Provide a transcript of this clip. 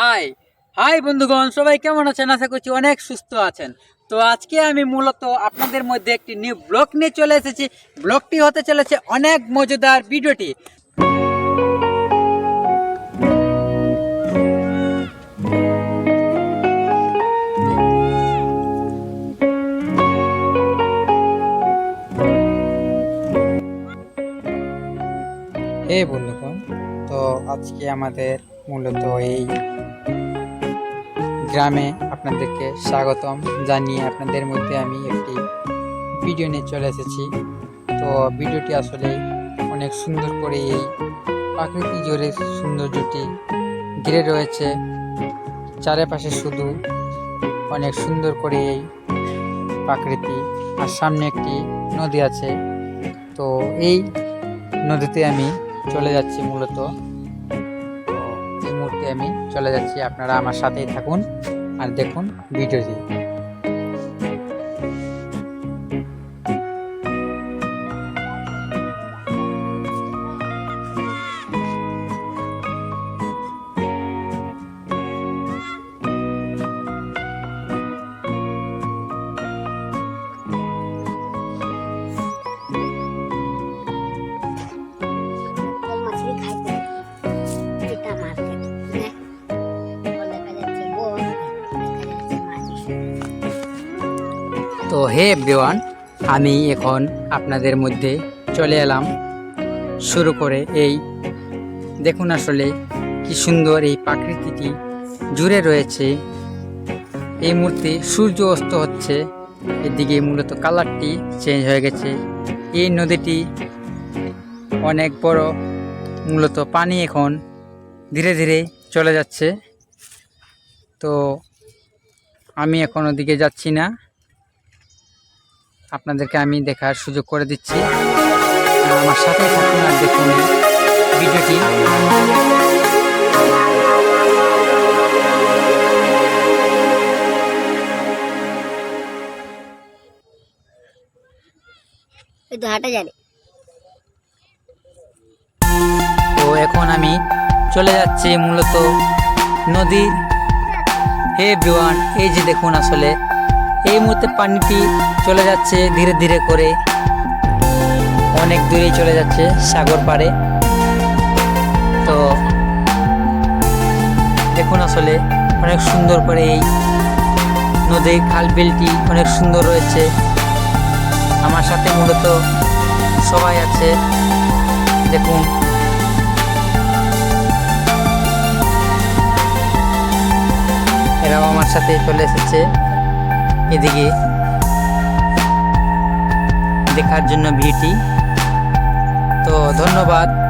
High. High বন্ধুগণ, সবাই কেমন আছেন? আশা করছি অনেক সুস্থ আছেন। তো আজকে আমি মূলত আপনাদের মধ্যে একটি নিউ ব্লগ নিয়ে চলে এসেছি। ব্লগটি হতে চলেছে অনেক মজাদার ভিডিওটি। হে বন্ধুগণ, তো আজকে আমাদের মূলত এই গ্রামে আপনাদেরকে স্বাগতম। জানিয়ে আপনাদের মধ্যে আমি একটি ভিডিও নিয়ে চলে এসেছি। তো ভিডিওটি আসলে অনেক সুন্দর করে এই প্রাকৃতিক জোরে সৌন্দর্যটি ঘিরে রয়েছে। চারিপাশে শুধু অনেক সুন্দর করে এই প্রাকৃতি। আর সামনে একটি নদী আছে। তো এই নদীতে আমি চলে যাচ্ছি মূলত। আমি চলে যাচ্ছি। আপনারা আমার সাথেই থাকুন আর দেখুন ভিডিওটি। তো হে এভরিওয়ান আমি এখন আপনাদের মধ্যে চলে এলাম। শুরু করে এই, দেখুন আসলে কি সুন্দর এই প্রাকৃতিটি জুড়ে রয়েছে। এই মুহূর্তে সূর্য অস্ত হচ্ছে, এদিকে মূলত কালারটি চেঞ্জ হয়ে গেছে। এই নদীটি অনেক বড়, মূলত পানি এখন ধীরে ধীরে চলে যাচ্ছে। তো আমি এখন ওদিকে যাচ্ছি না। আপনাদেরকে আমি দেখার সুযোগ করে দিচ্ছি। আমার সাথে থাকুন আর দেখুন ভিডিওটি। তো এখন আমি চলে যাচ্ছি মূলত নদীর। হে বিওয়ান এই যে দেখুন আসলে এই মুহূর্তে পানিটি চলে যাচ্ছে ধীরে ধীরে করে। অনেক দূরেই চলে যাচ্ছে সাগর পাড়ে। তো দেখুন আসলে অনেক সুন্দর করে এই নদীর খাল বিলটি অনেক সুন্দর রয়েছে। আমার সাথে মূলত সবাই আছে। দেখুন। এরাও আমার সাথে চলে এসেছে। এদিকে দেখার জন্য ভিটি তো ধন্যবাদ।